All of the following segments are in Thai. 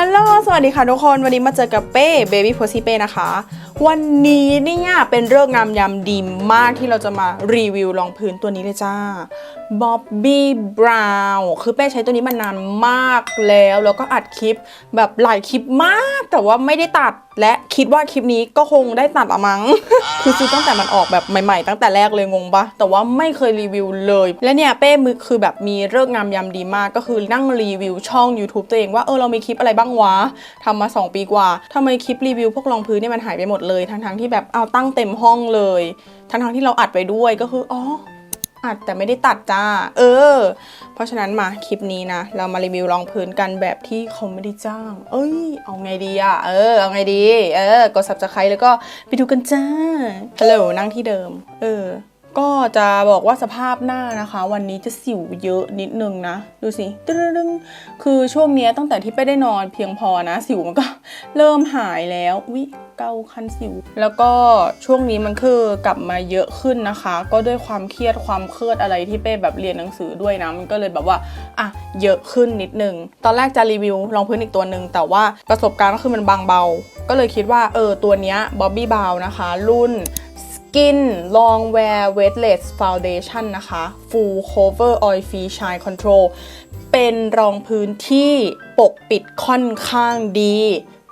ฮัลโหล สวัสดีค่ะทุกคน วันนี้มาเจอกับเป้เบบี้โพซี่เป้นะคะ วันนี้เนี่ยเป็นเรื่องงามยามดีมากที่เราจะมารีวิวรองพื้นตัวนี้เลยจ้า Bobby Brown คือเป้ใช้ตัวนี้มานานมากแล้ว แล้วก็อัดคลิปแบบหลายคลิปมาก แต่ว่าไม่ได้ตัดและคิดว่าคลิปนี้ก็คงได้ตัดอะมั้ง คือซื้อตั้งแต่มันออกแบบใหม่ๆ ตั้งแต่แรกเลยงงปะแต่ว่าไม่เคยรีวิวเลย และเนี่ยเป้มือคือแบบมีเลิกษ์งามยามดีมากก็คือนั่งรีวิวช่อง YouTube ตัวเองว่าเออเรามีคลิปอะไรบ้างวะทำมา 2 ปีกว่าทำไมคลิปรีวิวพวกรองพื้นเนี่ยมันหายไปหมดเลยทั้งๆที่แบบเอาตั้งเต็มห้องเลย ทั้งๆที่เราอัดไปด้วยก็คืออ๋ออัดแต่ไม่ได้ตัดจ้า เออ เพราะฉะนั้นมาคลิปนี้นะ เรามารีวิวรองพื้นกันแบบที่เขาไม่ได้จ้าง เอ้ย เอาไงดีอะเออ เอาไงดี เออกด subscribe แล้วก็ไปดูกันจ้าฮัลโหลนั่งที่เดิม เออ ก็จะบอกว่าสภาพหน้านะคะ วันนี้จะสิวเยอะนิดนึงนะ ดูสิตึ้งคือช่วงนี้ตั้งแต่ที่ไปได้นอนเพียงพอนะ สิวมันก็เริ่มหายแล้ววิเกาคันสิว แล้วก็ช่วงนี้มันคือกลับมาเยอะขึ้นนะคะ ก็ด้วยความเครียดความเครียดอะไรที่เป้แบบเรียนหนังสือด้วยนะมันก็เลยแบบว่าอะเยอะขึ้นนิดนึง ตอนแรกจะรีวิวรองพื้นอีกตัวหนึ่งแต่ว่าประสบการณ์ก็คือมันบางเบา ก็เลยคิดว่าเออตัวเนี้ยบ๊อบบี้บาวนะคะ รุ่น กิน Long Wear Weightless Foundation นะคะ Full Cover Oil Free Shine Control เป็นรองพื้นที่ปกปิดค่อนข้างดี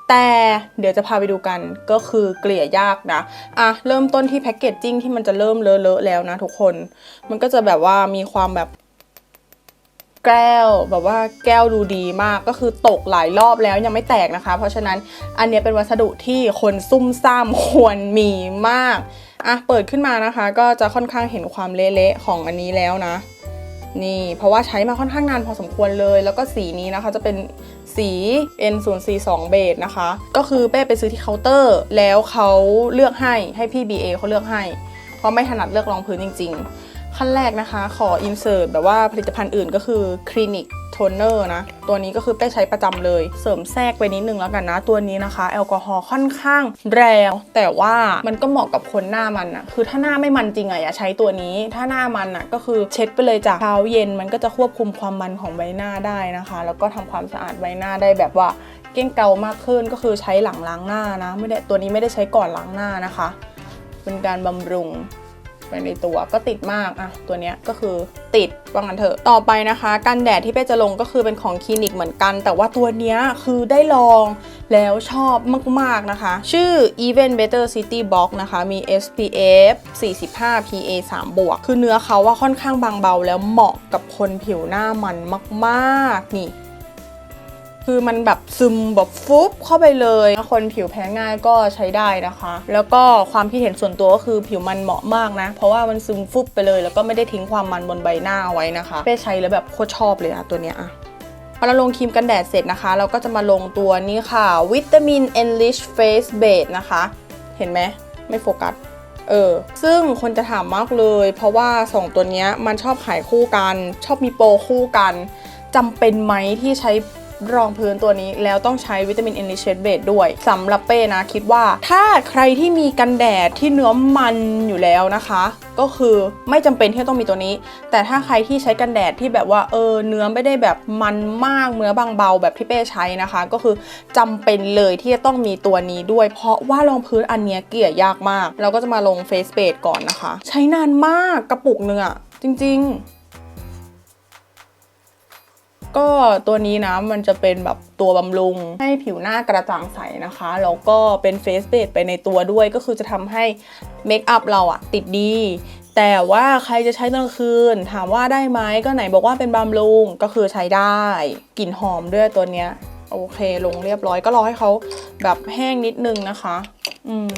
แต่เดี๋ยวจะพาไปดูกันก็คือเกลี่ยยากนะอะเริ่มต้นที่แพ็กเกจจิ้งที่มันจะเริ่มเลอะๆแล้วนะทุกคน มันก็จะแบบว่ามีความแบบ แก้วแบบว่าแก้วดูดีมากก็คือตกหลายรอบแล้วยังไม่แตกนะคะ เพราะฉะนั้นอันนี้เป็นวัสดุที่คนซุ่มซ่ามควรมีมากอะเปิดขึ้นมานะคะ ก็จะค่อนข้างเห็นความเละๆของอันนี้แล้วนะ นี่เพราะว่าใช้มาค่อนข้างนานพอสมควรเลย แล้วก็สีนี้นะคะจะเป็นสี N042 เบจนะคะ ก็คือเป้ไปซื้อที่เคาน์เตอร์แล้วเขาเลือกให้ให้พี่ BA เขาเลือกให้ เพราะไม่ถนัดเลือกรองพื้นจริง ๆ ขั้นแรกนะคะ ขอ insert แบบว่าผลิตภัณฑ์อื่นก็คือ Clinic Toner นะ ตัวนี้ก็คือเป้ใช้ประจำเลย เสริมแทรกไปนิดนึงแล้วกันนะ ตัวนี้นะคะ แอลกอฮอล์ค่อนข้างแรงแต่ว่ามันก็เหมาะกับคนหน้ามันอะคือถ้าหน้าไม่มันจริงอะอย่าใช้ตัวนี้ ถ้าหน้ามันอะก็คือเช็ดไปเลยจากเช้าเย็น มันก็จะควบคุมความมันของใบหน้าได้นะคะ แล้วก็ทำความสะอาดใบหน้าได้แบบว่าเก้งเกามากขึ้นก็คือใช้หลังล้างหน้านะ ไม่ได้ตัวนี้ไม่ได้ใช้ก่อนล้างหน้านะคะ เป็นการบำรุง ไปในตัวก็ติดมากอะตัวเนี้ยก็คือติดว่างั้นเถอะต่อไปนะคะกันแดดที่เป้จะลงก็คือเป็นของคลินิกเหมือนกัน แต่ว่าตัวเนี้ยคือได้ลองแล้วชอบมากๆนะคะ ชื่อ Even Better City Box นะคะมี SPF 45 PA 3บวกคือเนื้อเขาว่าค่อนข้างบางเบาแล้วเหมาะกับคนผิวหน้ามันมาก ๆ นี่ คือมันแบบซึมแบบฟุบเข้าไปเลย คนผิวแพ้ง่ายก็ใช้ได้นะคะ แล้วก็ความคิดเห็นส่วนตัวก็คือผิวมันเหมาะมากนะ เพราะว่ามันซึมฟุบไปเลย แล้วก็ไม่ได้ทิ้งความมันบนใบหน้าเอาไว้นะคะเป้ใช้แล้วแบบโคตรชอบเลยอะตัวเนี้ยอะพอเราลงครีมกันแดดเสร็จนะคะ เราก็จะมาลงตัวนี้ค่ะวิตามิน Enrich Face Base นะคะ เห็นไหมไม่โฟกัสเออ ซึ่งคนจะถามมากเลย เพราะว่า 2 ตัวเนี้ยมันชอบขายคู่กัน ชอบมีโปรคู่กันจำเป็นไหมที่ใช้ รองพื้นตัวนี้แล้วต้องใช้วิตามิน Enriched Base ด้วยสำหรับเป้นะคิดว่า ถ้าใครที่มีกันแดดที่เนื้อมันอยู่แล้วนะคะ ก็คือไม่จำเป็นที่ต้องมีตัวนี้ แต่ถ้าใครที่ใช้กันแดดที่แบบว่าเออเนื้อไม่ได้แบบมันมากเนื้อบางเบาแบบที่เป้ใช้นะคะ ก็คือจำเป็นเลยที่จะต้องมีตัวนี้ด้วย เพราะว่ารองพื้นอันเนี้ยเกลี่ยยากมาก เราก็จะมาลงเฟสเบดก่อนนะคะ ใช้นานมากกระปุกหนึ่งอะจริง ๆ ก็ตัวนี้นะมันจะเป็นแบบตัวบำรุง ให้ผิวหน้ากระจ่างใสนะคะ แล้วก็เป็นเฟสเบดไปในตัวด้วยก็คือจะทำให้เมคอัพเราอะติดดี แต่ว่าใครจะใช้ตอนกลางคืน ถามว่าได้ไหมก็ไหนบอกว่าเป็นบำรุงก็คือใช้ได้กลิ่นหอมด้วยตัวเนี้ยโอเคลงเรียบร้อยก็รอให้เขาแบบแห้งนิดนึงนะคะ อืม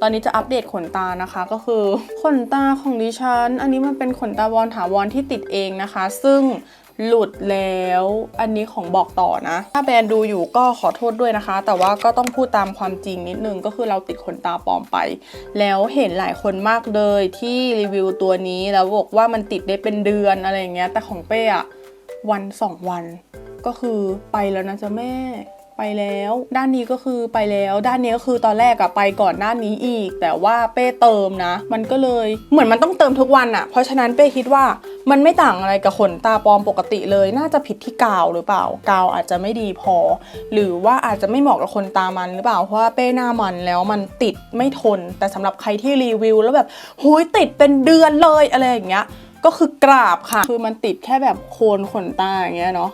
ตอนนี้จะอัปเดตขนตานะคะก็คือขนตาของดิฉัน อันนี้มันเป็นขนตาวอนถาวรที่ติดเองนะคะ ซึ่ง หลุดแล้วอันนี้ของบอกต่อนะ ถ้าแบรนด์ดูอยู่ก็ขอโทษด้วยนะคะ แต่ว่าก็ต้องพูดตามความจริงนิดนึงก็คือเราติดขนตาปลอมไป แล้วเห็นหลายคนมากเลยที่รีวิวตัวนี้แล้วบอกว่ามันติดได้เป็นเดือนอะไรอย่างเงี้ยแต่ของเป้อะวันสองวัน ก็คือไปแล้วนะจ๊ะแม่ไปแล้ว ด้านนี้ก็คือไปแล้ว ด้านนี้ก็คือตอนแรกอะไปก่อนหน้านี้อีก แต่ว่าเป้เติมนะ มันก็เลยเหมือนมันต้องเติมทุกวันอะเพราะฉะนั้นเป้คิดว่า มันไม่ต่างอะไรกับขนตาปลอมปกติเลย น่าจะผิดที่กาวหรือเปล่า กาวอาจจะไม่ดีพอ หรือว่าอาจจะไม่เหมาะกับคนตามันหรือเปล่า เพราะว่าเป้หน้ามันแล้วมันติดไม่ทน แต่สำหรับใครที่รีวิว แล้วแบบหุยติดเป็นเดือนเลยอะไรอย่างเงี้ย ก็คือกราบค่ะ คือมันติดแค่แบบโคนขนตาอย่างเงี้ยเนาะ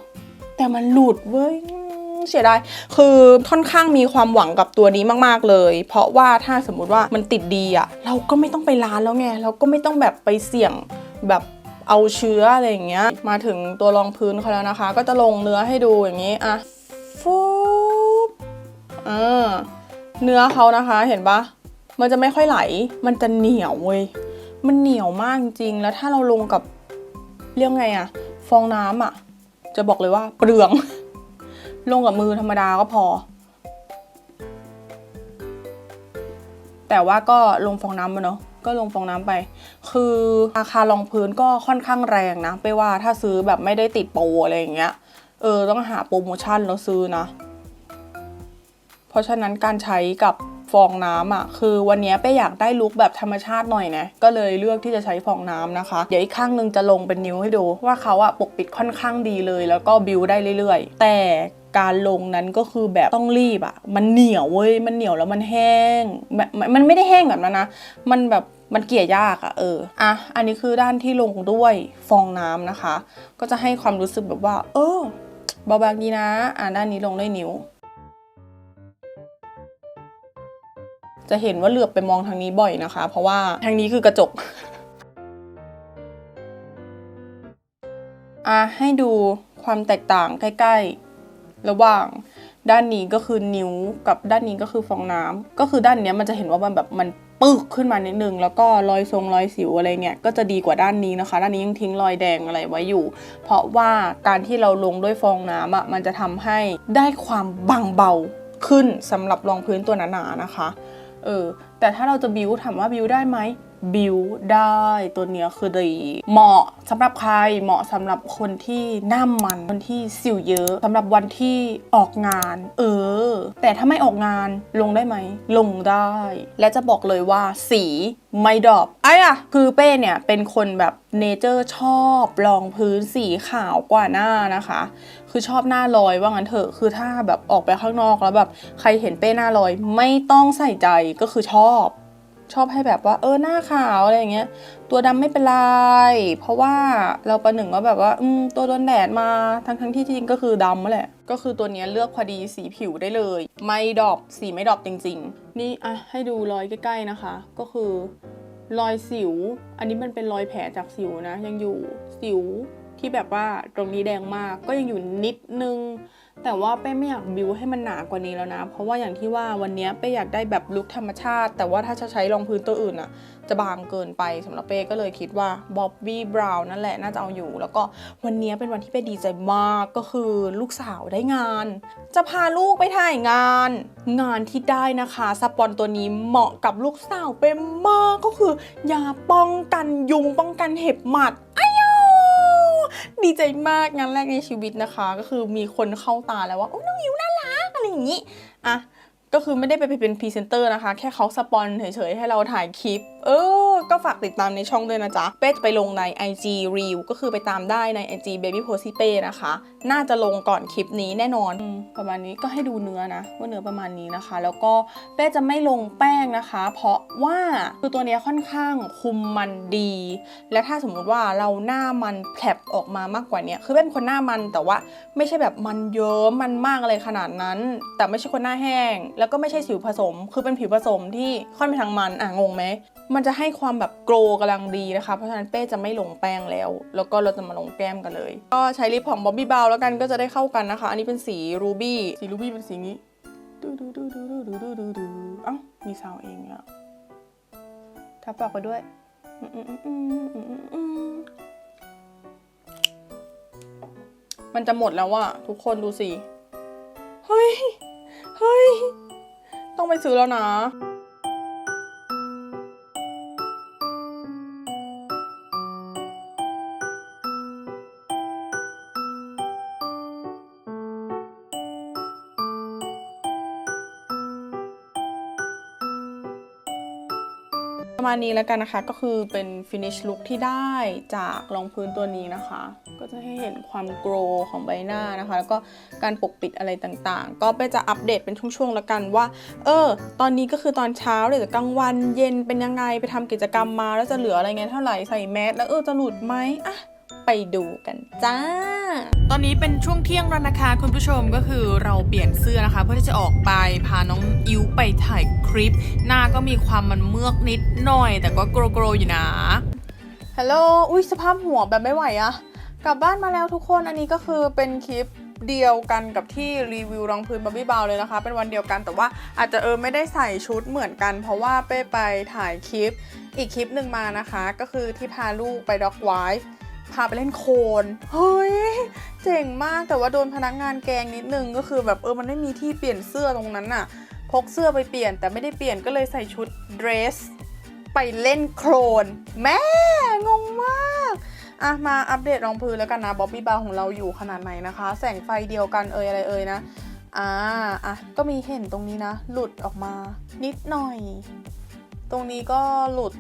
แต่มันหลุดเว้ยเสียดาย คือค่อนข้างมีความหวังกับตัวนี้มาก ๆ เลย เพราะว่าถ้าสมมุติว่ามันติดดีอะเราก็ไม่ต้องไปร้านแล้วไง เราก็ไม่ต้องแบบไปเสี่ยงแบบ เอาเชื้ออะไรอย่างเงี้ย มาถึงตัวรองพื้นเขาแล้วนะคะ ก็จะลงเนื้อให้ดูอย่างนี้อะฟูบอ่าเนื้อเขานะคะเห็นปะมันจะไม่ค่อยไหล มันจะเหนียวเว้ยมันเหนียวมากจริงแล้วถ้าเราลงกับเรียกไงอะฟองน้ำอะจะบอกเลยว่าเปลือง ลงกับมือธรรมดาก็พอ แต่ว่าก็ลงฟองน้ำมาเนาะ ก็ลงฟองน้ำไป คือราคารองพื้นก็ค่อนข้างแรงนะไปว่าถ้าซื้อแบบไม่ได้ติดโปรอะไรอย่างเงี้ย เออต้องหาโปรโมชั่นแล้วซื้อนะ เพราะฉะนั้นการใช้กับฟองน้ำอะคือวันนี้เป้อยากได้ลุคแบบธรรมชาติหน่อยนะก็เลยเลือกที่จะใช้ฟองน้ำนะคะ เดี๋ยวอีกข้างนึงจะลงเป็นนิ้วให้ดูว่าเขาอะปกปิดค่อนข้างดีเลย แล้วก็บิวได้เรื่อยๆ แต่ การลงนั้นก็คือแบบต้องรีบอะมันเหนียวเว้ยมันเหนียวแล้วมันแห้งแบบมันไม่ได้แห้งแบบนั้นนะ มันแบบมันเกลี่ยยากอะเอออะอันนี้คือด้านที่ลงด้วยฟองน้ำนะคะ ก็จะให้ความรู้สึกแบบว่า เออเบาบางดีนะ อะด้านนี้ลงด้วยนิ้ว จะเห็นว่าเหลือบไปมองทางนี้บ่อยนะคะ เพราะว่าทางนี้คือกระจกอะให้ดูความแตกต่างใกล้ ๆ ระหว่างด้านนี้ก็คือนิ้วกับด้านนี้ก็คือฟองน้ำก็คือด้านเนี้ยมันจะเห็นว่ามันแบบมันปึกขึ้นมานิดนึง แล้วก็รอยทรงรอยสิวอะไรเนี่ยก็จะดีกว่าด้านนี้นะคะ ด้านนี้ยังทิ้งรอยแดงอะไรไว้อยู่ เพราะว่าการที่เราลงด้วยฟองน้ำอะมันจะทำให้ได้ความบางเบาขึ้นสำหรับรองพื้นตัวหนาๆนะคะเออแต่ถ้าเราจะบิวถามว่าบิวได้ไหม บิวได้ตัวเนี้ยคือดีเหมาะสำหรับใครเหมาะสำหรับคนที่หน้ามันคนที่สิวเยอะสำหรับวันที่ออกงาน เออ แต่ถ้าไม่ออกงานลงได้ไหม ลงได้ และจะบอกเลยว่าสีไม่ดรอปไอ้อะคือเป้เนี่ยเป็นคนแบบเนเจอร์ชอบรองพื้นสีขาวกว่าหน้านะคะ คือชอบหน้าลอยว่างั้นเถอะคือถ้าแบบออกไปข้างนอกแล้วแบบใครเห็นเป้หน้าลอยไม่ต้องใส่ใจก็คือชอบ ชอบให้แบบว่าเออหน้าขาวอะไรอย่างเงี้ย ตัวดำไม่เป็นไร เพราะว่าเราประหนึ่งว่าแบบว่าอืมตัวโดนแดดมาทั้งทั้งที่จริงก็คือดำแหละ ก็คือตัวเนี้ยเลือกพอดีสีผิวได้เลย ไม่ดรอปสีไม่ดรอปจริง ๆ นี่อะให้ดูรอยใกล้ๆนะคะ ก็คือ รอยสิว อันนี้มันเป็นรอยแผลจากสิวนะ ยังอยู่สิวที่แบบว่าตรงนี้แดงมากก็ยังอยู่นิดนึง แต่ว่าเป้ไม่อยากบิวให้มันหนากว่านี้แล้วนะ เพราะว่าอย่างที่ว่าวันนี้เป้อยากได้แบบลุคธรรมชาติ แต่ว่าถ้าจะใช้รองพื้นตัวอื่นอะจะบางเกินไปสำหรับเป้ก็เลยคิดว่าบ๊อบบี้บราวน์นั่นแหละน่าจะเอาอยู่ แล้วก็วันนี้เป็นวันที่เป้ดีใจมากก็คือลูกสาวได้งาน จะพาลูกไปถ่ายงาน งานที่ได้นะคะสปอนตัวนี้เหมาะกับลูกสาวเป้มากก็คือยาป้องกันยุงป้องกันเห็บหมัด ดีใจมากงานแรกในชีวิตนะคะ ก็คือมีคนเข้าตาแล้วว่า โอ้น้องยิวน่ารักอะไรอย่างนี้ อะ ก็คือไม่ได้ไปเป็นพรีเซนเตอร์นะคะ แค่เขาสปอนเฉยๆให้เราถ่ายคลิป เออ ก็ฝากติดตามในช่องด้วยนะจ๊ะ เป้จะไปลงใน IG Reel ก็คือไปตามได้ใน IG Baby p o s y เป้นะคะ น่าจะลงก่อนคลิปนี้แน่นอนอประมาณนี้ก็ให้ดูเนื้อนะ ว่าเนื้อประมาณนี้นะคะ แล้วก็เป้จะไม่ลงแป้งนะคะ เพราะว่าคือตัวเนี้ยค่อนข้างคุมมันดี และถ้าสมมุติว่าเราหน้ามันแผลบออกมามากกว่านี้คือเป็นคนหน้ามันแต่ว่าไม่ใช่แบบมันเยิ้มมันมากอะไรขนาดนั้น แต่ไม่ใช่คนหน้าแห้ง แล้วก็ไม่ใช่สิวผสม คือเป็นผิวผสมที่ค่อนไปทางมันอะงงไหม มันจะให้ความแบบโกลกำลังดีนะคะ เพราะฉะนั้นเป้จะไม่ลงแป้งแล้ว แล้วก็เราจะมาลงแก้มกันเลย ก็ใช้ลิปของบ๊อบบี้บาวแล้วกันก็จะได้เข้ากันนะคะ อันนี้เป็นสีรูบี้สีรูบี้เป็นสีนี้ดูดูดูดูดูดูดูดูดูอ้ามีซาวเองอะทับปากไปด้วยมันจะหมดแล้วอะทุกคนดูสิ เฮ้ย เฮ้ย ต้องไปซื้อแล้วนะ ประมาณนี้แล้วกันนะคะ ก็คือเป็น finish look ที่ได้จากรองพื้นตัวนี้นะคะ ก็จะให้เห็นความโกรของใบหน้านะคะ แล้วก็การปกปิดอะไรต่างๆ ก็ไปจะอัปเดตเป็นช่วงๆแล้วกันว่า เออ ตอนนี้ก็คือตอนเช้าหรือจะกลางวันเย็นเป็นยังไงไปทำกิจกรรมมาแล้วจะเหลืออะไรเงี้ยเท่าไหร่ใส่แมสแล้วเออจะหลุดไหมอะ ไปดูกันจ้า ตอนนี้เป็นช่วงเที่ยงแล้วนะคะ คุณผู้ชมก็คือเราเปลี่ยนเสื้อนะคะ เพื่อที่จะออกไปพาน้องอิวไปถ่ายคลิป หน้าก็มีความมันเมือกนิดหน่อย แต่ก็โกรโกรอยู่นะฮัลโหลอุ้ยสภาพหัวแบบไม่ไหวอะกลับบ้านมาแล้วทุกคนอันนี้ก็คือเป็นคลิปเดียวกันกับที่รีวิวรองพื้นบ a บ b ี b บ o เลยนะคะ เป็นวันเดียวกันแต่ว่าอาจจะเออไม่ได้ใส่ชุดเหมือนกัน เพราะว่าเป้ไปถ่ายคลิปอีกคลิปหนึ่งมานะคะ ก็คือที่พาลูกไปด็อกไวฟ์ พาไปเล่นโคลนเฮ้ยเจ๋งมากแต่ว่าโดนพนักงานแกงนิดนึงก็คือแบบเออมันไม่มีที่เปลี่ยนเสื้อตรงนั้นน่ะ พกเสื้อไปเปลี่ยนแต่ไม่ได้เปลี่ยนก็เลยใส่ชุดเดรส ไปเล่นโคลน แม่งงมากอะมาอัปเดตรองพื้นแล้วกันนะบ๊อบบี้บาร์ของเราอยู่ขนาดไหนนะคะ แสงไฟเดียวกันเอ่ยอะไรเอ่ยนะอ่าอะก็มีเห็นตรงนี้นะ หลุดออกมานิดหน่อย ตรงนี้ก็หลุด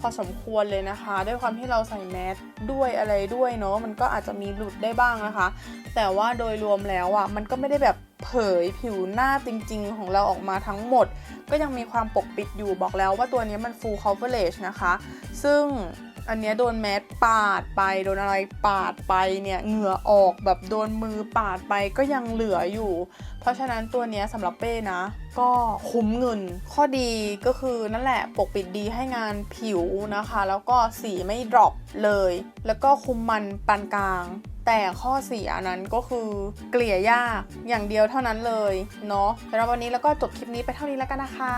พอสมควรเลยนะคะ ด้วยความที่เราใส่แมสด้วยอะไรด้วยเนาะมันก็อาจจะมีหลุดได้บ้างนะคะ แต่ว่าโดยรวมแล้วอะมันก็ไม่ได้แบบเผยผิวหน้าจริง ๆ ของเราออกมาทั้งหมด ก็ยังมีความปกปิดอยู่บอกแล้วว่าตัวนี้มัน full coverage นะคะ ซึ่งอันเนี้ยโดนแมสปาดไปโดนอะไรปาดไปเนี่ยเหงื่อออกแบบโดนมือปาดไปก็ยังเหลืออยู่เพราะฉะนั้นตัวนี้สำหรับเป้นะ ก็คุ้มเงิน ข้อดีก็คือนั่นแหละปกปิดดีให้งานผิวนะคะ แล้วก็สีไม่ดรอปเลย แล้วก็คุมมันปานกลาง แต่ข้อเสียนั้นก็คือเกลี่ยยากอย่างเดียวเท่านั้นเลยเนาะสำหรับวันนี้แล้วก็จบคลิปนี้ไปเท่านี้แล้วกันนะคะ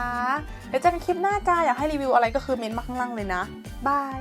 เดี๋ยวเจอกันคลิปหน้าจ้าอยากให้รีวิวอะไรก็คือเมนต์มาข้างล่างเลยนะบาย